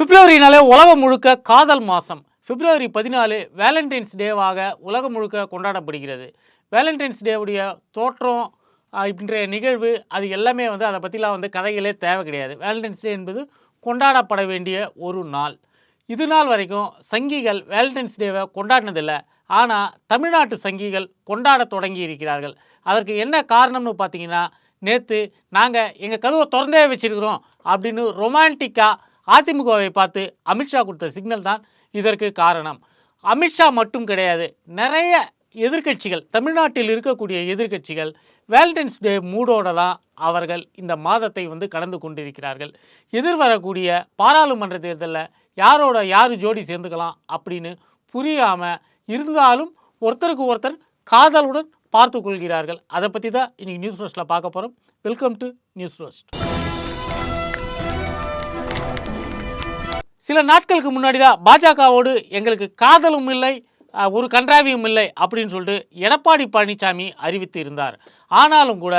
பிப்ரவரினாலே உலகம் முழுக்க காதல் மாதம் பிப்ரவரி பதினாலு வேலண்டைன்ஸ் டேவாக உலகம் முழுக்க கொண்டாடப்படுகிறது. வேலண்டைன்ஸ் டேவுடைய தோற்றம் இன்றைய நிகழ்வு அது எல்லாமே வந்து அதை பற்றிலாம் வந்து கதைகளே தேவை கிடையாது. வேலண்டைன்ஸ் டே என்பது கொண்டாடப்பட வேண்டிய ஒரு நாள். இது நாள் வரைக்கும் சங்கிகள் வேலண்டைன்ஸ் டேவை கொண்டாடினதில்லை. ஆனால் தமிழ்நாட்டு சங்கிகள் கொண்டாட தொடங்கி இருக்கிறார்கள். அதற்கு என்ன காரணம்னு பார்த்தீங்கன்னா நேற்று நாங்கள் எங்கள் கதவை திறந்தே வச்சிருக்கிறோம் அப்படின்னு ரொமான்டிக்காக அதிமுகவை பார்த்து அமித்ஷா கொடுத்த சிக்னல் தான் இதற்கு காரணம். அமித்ஷா மட்டும் கிடையாது நிறைய எதிர்க்கட்சிகள் தமிழ்நாட்டில் இருக்கக்கூடிய எதிர்க்கட்சிகள் வேலண்டைன்ஸ் டே மூடோட தான் அவர்கள் இந்த மாதத்தை வந்து கடந்து கொண்டிருக்கிறார்கள். எதிர்வரக்கூடிய பாராளுமன்ற தேர்தலில் யாரோட யார் ஜோடி சேர்ந்துக்கலாம் அப்படின்னு புரியாமல் இருந்தாலும் ஒருத்தருக்கு ஒருத்தர் காதலுடன் பார்த்து கொள்கிறார்கள். அதை பற்றி தான் இன்றைக்கி நியூஸ் ரோஸ்ட்டில் பார்க்க போகிறோம் வெல்கம் டு நியூஸ் ரோஸ்ட் சில நாட்களுக்கு முன்னாடி தான் பாஜகவோடு எங்களுக்கு காதலும் இல்லை ஒரு கன்றாவியும் இல்லை அப்படின்னு சொல்லிட்டு எடப்பாடி பழனிசாமி அறிவித்து இருந்தார். ஆனாலும் கூட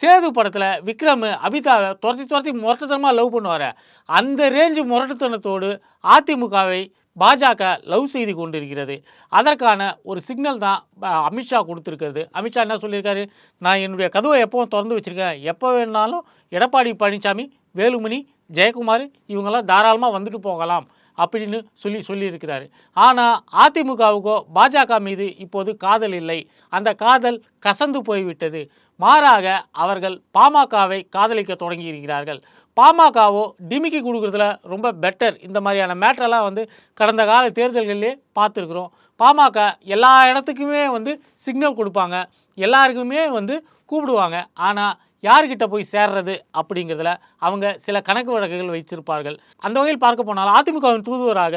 சேது படத்தில் விக்ரம் அபிதாவை துரத்தி துரத்தி முரட்டுத்தனமாக லவ் பண்ணுவார். அந்த ரேஞ்சு முரட்டுத்தனத்தோடு அதிமுகவை பாஜக லவ் செய்து கொண்டிருக்கிறது. அதற்கான ஒரு சிக்னல் தான் அமித்ஷா கொடுத்துருக்கிறது. அமித்ஷா என்ன சொல்லியிருக்காரு? நான் என்னுடைய கதவை எப்போவும் திறந்து வச்சுருக்கேன். எப்போ வேணாலும் எடப்பாடி பழனிசாமி வேலுமணி ஜெயக்குமார் இவங்கெல்லாம் தாராளமாக வந்துட்டு போகலாம் அப்படின்னு சொல்லி சொல்லியிருக்கிறாரு. ஆனால் அதிமுகவுக்கோ பாஜக மீது இப்போது காதல் இல்லை. அந்த காதல் கசந்து போய்விட்டது. மாறாக அவர்கள் பாமகவை காதலிக்க தொடங்கி இருக்கிறார்கள் பாமகவோ டிமிக்கி கொடுக்குறதுல ரொம்ப பெட்டர் இந்த மாதிரியான மேட்டரெல்லாம் வந்து கடந்த கால தேர்தல்கள்லேயே பார்த்துருக்குறோம். பாமக எல்லா இடத்துக்குமே வந்து சிக்னல் கொடுப்பாங்க. எல்லாருக்குமே வந்து கூப்பிடுவாங்க. ஆனால் யார்கிட்ட போய் சேர்றது அப்படிங்கிறதுல அவங்க சில கணக்கு வழக்குகள் வைச்சிருப்பார்கள் அந்த வகையில் பார்க்க போனால் அதிமுகவின் தூதுவராக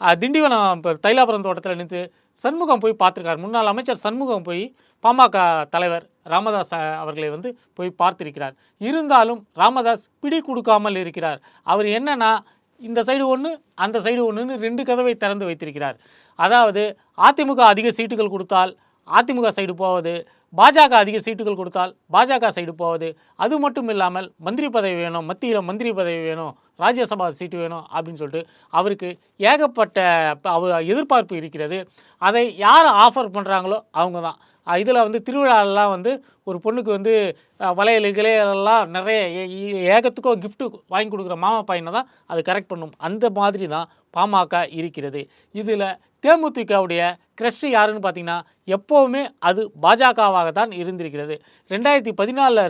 திண்டிவனம் இப்போ தைலாபுரம் தோட்டத்தில் நின்று சண்முகம் போய் பார்த்துருக்கார். முன்னாள் அமைச்சர் சண்முகம் போய் பாமக தலைவர் ராமதாஸ் அவர்களை வந்து போய் பார்த்திருக்கிறார். இருந்தாலும் ராமதாஸ் பிடி கொடுக்காமல் இருக்கிறார். அவர் என்னன்னா இந்த சைடு ஒன்று அந்த சைடு ஒன்றுன்னு ரெண்டு கதவை திறந்து வைத்திருக்கிறார். அதாவது அதிமுக அதிக சீட்டுகள் கொடுத்தால் அதிமுக சைடு போவது பாஜக அதிக சீட்டுகள் கொடுத்தால் பாஜக சைடு போவது. அது மட்டும் இல்லாமல் மந்திரி பதவி வேணும் மத்தியில் மந்திரி பதவி வேணும் ராஜ்யசபா சீட்டு வேணும் அப்படின்னு சொல்லிட்டு அவருக்கு ஏகப்பட்ட ப- அவ எதிர்பார்ப்பு இருக்கிறது. அதை யார் ஆஃபர் பண்ணுறாங்களோ அவங்க தான் இதில் வந்து திருவிழாலெலாம் வந்து ஒரு பொண்ணுக்கு வந்து வளையல் கிளையெல்லாம் நிறைய ஏ- ஏகத்துக்கோ கிஃப்ட்டு வாங்கி கொடுக்குற மாமா பையனை தான் அது கரெக்ட் பண்ணும். அந்த மாதிரி தான் பாமக இருக்கிறது. இதில் தேமுதிகவுடைய க்ரஷ் யாருன்னு பார்த்தீங்கன்னா எப்போவுமே அது பாஜகவாக தான் இருந்திருக்கிறது. ரெண்டாயிரத்தி பதினாலில்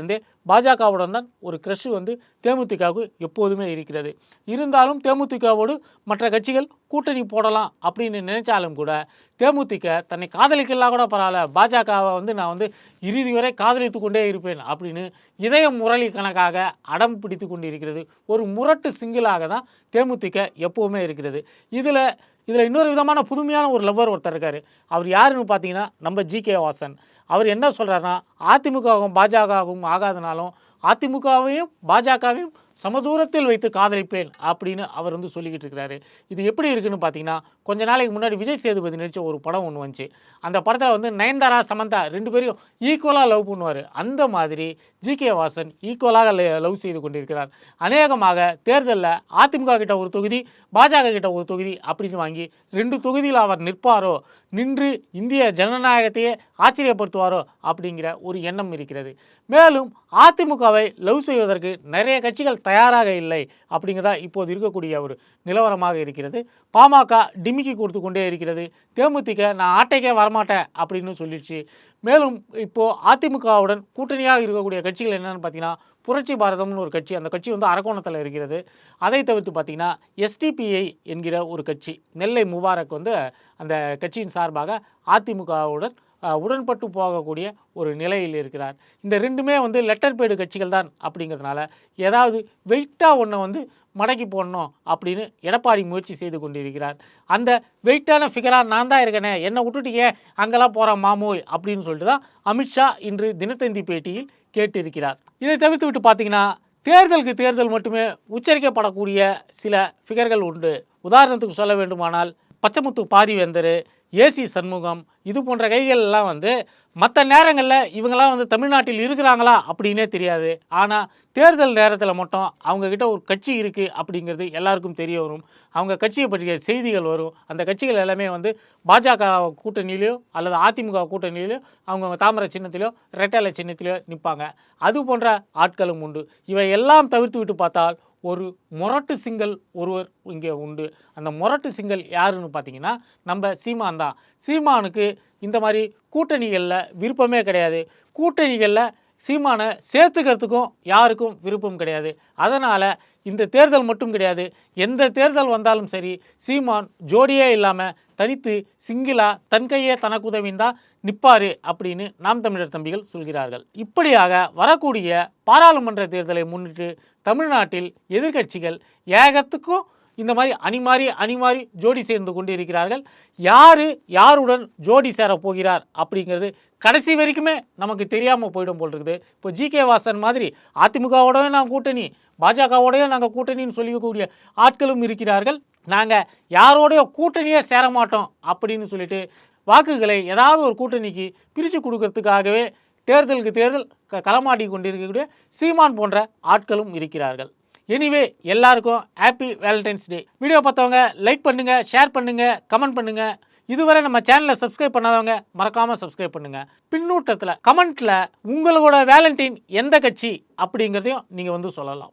பாஜகவுடன் தான் ஒரு க்ரஷ் வந்து தேமுதிகவுக்கு எப்போதுமே இருக்கிறது. இருந்தாலும் தேமுதிகவோடு மற்ற கட்சிகள் கூட்டணி போடலாம் அப்படின்னு நினைச்சாலும் கூட தேமுதிக தன்னை காதலிக்கலாம் கூட பரவாயில்ல. பாஜகவை வந்து நான் வந்து இறுதி வரை காதலித்து கொண்டே இருப்பேன் அப்படின்னு இதய முரளி கணக்காக அடம் பிடித்து கொண்டு இருக்கிறது ஒரு முரட்டு சிங்கிளாக தான் தேமுதிக எப்போவுமே இருக்கிறது. இதில் இதில் இன்னொரு விதமான புதுமையான ஒரு லவ்வர் ஒருத்தர் இருக்கார். அவர் யாருன்னு பார்த்தீங்கன்னா நம்ம ஜி கே வாசன். அவர் என்ன சொல்கிறாருன்னா அதிமுகவும் பாஜகவும் ஆகாதனாலும் அதிமுகவையும் பாஜகவையும் சமதூரத்தில் வைத்து காதலிப்பேன் அப்படின்னு அவர் வந்து சொல்லிக்கிட்டு இருக்கிறாரு. இது எப்படி இருக்குன்னு பார்த்தீங்கன்னா கொஞ்ச நாளைக்கு முன்னாடி விஜய் சேதுபதி நடித்த ஒரு படம் ஒன்று வந்துச்சு. அந்த படத்தில் வந்து நயன்தாரா சமந்தா ரெண்டு பேரையும் ஈக்குவலாக லவ் பண்ணுவார். அந்த மாதிரி ஜி கே வாசன் ஈக்குவலாக லவ் செய்து கொண்டிருக்கிறார். அநேகமாக தேர்தலில் அதிமுக கிட்ட ஒரு தொகுதி பாஜக கிட்ட ஒரு தொகுதி அப்படின்னு வாங்கி ரெண்டு தொகுதியில் அவர் நிற்பாரோ நின்று இந்திய ஜனநாயகத்தையே ஆச்சரியப்படுத்துவாரோ அப்படிங்கிற ஒரு எண்ணம் இருக்கிறது. மேலும் அதிமுகவை லவ் செய்வதற்கு நிறைய கட்சிகள் தயாராக இல்லை அப்படிங்கிறதா இப்போது இருக்கக்கூடிய ஒரு நிலவரமாக இருக்கிறது. பாமக டிமிக்கி கொடுத்து கொண்டே இருக்கிறது. தேமுதிக நான் ஆட்டைக்கே வரமாட்டேன் அப்படின்னு சொல்லிடுச்சு. மேலும் இப்போது அதிமுகவுடன் கூட்டணியாக இருக்கக்கூடிய கட்சிகள் என்னென்னு பார்த்தீங்கன்னா புரட்சி பாரதம்னு ஒரு கட்சி. அந்த கட்சி வந்து அரக்கோணத்தில் இருக்கிறது. அதை தவிர்த்து பார்த்தீங்கன்னா எஸ்டிபிஐ என்கிற ஒரு கட்சி நெல்லை முபாரக் வந்து அந்த கட்சியின் சார்பாக அதிமுகவுடன் உடன்பட்டு போகக்கூடிய ஒரு நிலையில் இருக்கிறார். இந்த ரெண்டுமே வந்து லெட்டர் பேடு கட்சிகள் தான் அப்படிங்கிறதுனால ஏதாவது வெயிட்டாக ஒன்றை வந்து மடக்கி போடணும் அப்படின்னு எடப்பாடி முயற்சி செய்து கொண்டிருக்கிறார். அந்த வெயிட்டான ஃபிகராக நான் தான் இருக்கேனே என்னை விட்டுட்டு ஏன் அங்கெல்லாம் போகிறான் மாமோய் அப்படின்னு சொல்லிட்டு தான் அமித்ஷா இன்று தினத்தந்தி பேட்டியில் கேட்டிருக்கிறார். இதை தவிர்த்து விட்டு பார்த்தீங்கன்னா தேர்தலுக்கு தேர்தல் மட்டுமே உச்சரிக்கப்படக்கூடிய சில ஃபிகர்கள் உண்டு. உதாரணத்துக்கு சொல்ல வேண்டுமானால் பச்சமுத்து பாரிவேந்தர் ஏசி சண்முகம் இது போன்ற கைகள் எல்லாம் வந்து மற்ற நேரங்களில் இவங்கெல்லாம் வந்து தமிழ்நாட்டில் இருக்கிறாங்களா அப்படின்னே தெரியாது. ஆனால் தேர்தல் நேரத்தில் மட்டும் அவங்கக்கிட்ட ஒரு கட்சி இருக்குது அப்படிங்கிறது எல்லாருக்கும் தெரிய வரும். அவங்க கட்சியை பற்றிய செய்திகள் வரும். அந்த கட்சிகள் எல்லாமே வந்து பாஜக கூட்டணியிலையோ அல்லது அதிமுக கூட்டணியிலையோ அவங்க தாமரை சின்னத்திலையோ ரெட்டலை சின்னத்திலையோ நிற்பாங்க அது போன்ற ஆட்களும் உண்டு. இவை எல்லாம் தவிர்த்து விட்டு பார்த்தால் ஒரு முரட்டு சிங்கல் ஒருவர் இங்கே உண்டு. அந்த முரட்டு சிங்கல் யாருன்னு பார்த்தீங்கன்னா நம்ம சீமான் தான். சீமானுக்கு இந்த மாதிரி கூட்டணிகளில் விருப்பமே கிடையாது. கூட்டணிகளில் சீமானை சேர்த்துக்கிறதுக்கும் யாருக்கும் விருப்பம் கிடையாது. அதனால் இந்த தேர்தல் மட்டும் கிடையாது. எந்த தேர்தல் வந்தாலும் சரி சீமான் ஜோடியே இல்லாமல் தனித்து சிங்கிளாக தன் கையே தனக்குதவின்னு தான் நிற்பார் அப்படின்னு நாம் தமிழர் தம்பிகள் சொல்கிறார்கள். இப்படியாக வரக்கூடிய பாராளுமன்ற தேர்தலை முன்னிட்டு தமிழ்நாட்டில் எதிர்க்கட்சிகள் ஏகத்துக்கும் இந்த மாதிரி அணிமாறி அணிமாறி ஜோடி சேர்ந்து கொண்டு இருக்கிறார்கள் யார் யாருடன் ஜோடி சேர போகிறார் அப்படிங்கிறது கடைசி வரைக்குமே நமக்கு தெரியாமல் போயிடும் போல் இருக்குது. இப்போ ஜி கே வாசன் மாதிரி அதிமுகவோடய நான் கூட்டணி பாஜகவோடய நாங்கள் கூட்டணின்னு சொல்லிக்கக்கூடிய ஆட்களும் இருக்கிறார்கள். நாங்கள் யாரோடைய கூட்டணியே சேர மாட்டோம் அப்படின்னு சொல்லிட்டு வாக்குகளை ஏதாவது ஒரு கூட்டணிக்கு பிரித்து கொடுக்கறதுக்காகவே தேர்தலுக்கு தேர்தல் க களமாடி கொண்டிருக்கக்கூடிய சீமான் போன்ற ஆட்களும் இருக்கிறார்கள். எனிவே எல்லாருக்கும் ஹாப்பி வேலண்டைன்ஸ் டே வீடியோ பார்த்தவங்க லைக் பண்ணுங்கள் ஷேர் பண்ணுங்கள் கமெண்ட் பண்ணுங்கள் இதுவரை நம்ம சேனலை சப்ஸ்கிரைப் பண்ணாதவங்க மறக்காமல் சப்ஸ்கிரைப் பண்ணுங்கள் பின்னூட்டத்தில் கமெண்ட்டில் உங்களோட வேலண்டைன் எந்த கட்சி அப்படிங்கிறதையும் நீங்கள் வந்து சொல்லலாம்.